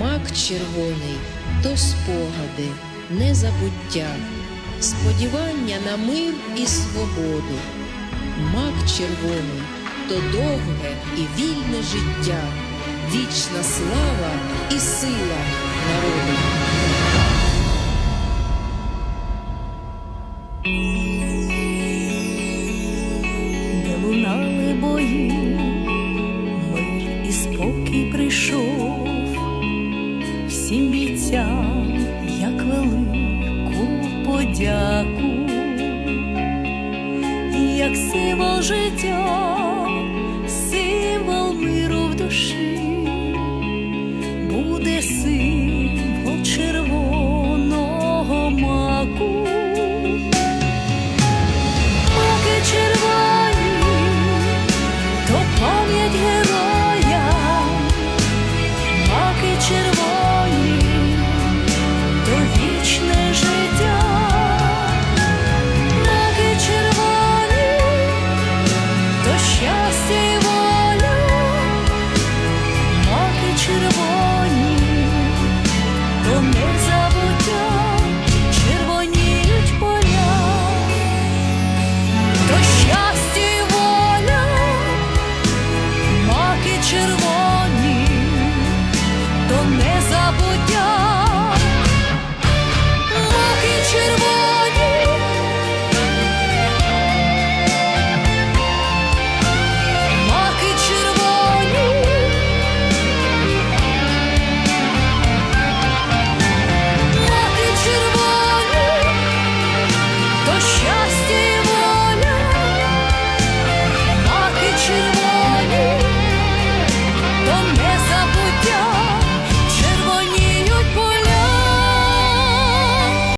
Мак червоний то спогади, незабуття, сподівання на мир і свободу. Мак червоний то довге і вільне життя, вічна слава і сила народу. подяку, як символ життя, символ миру в душі буде син.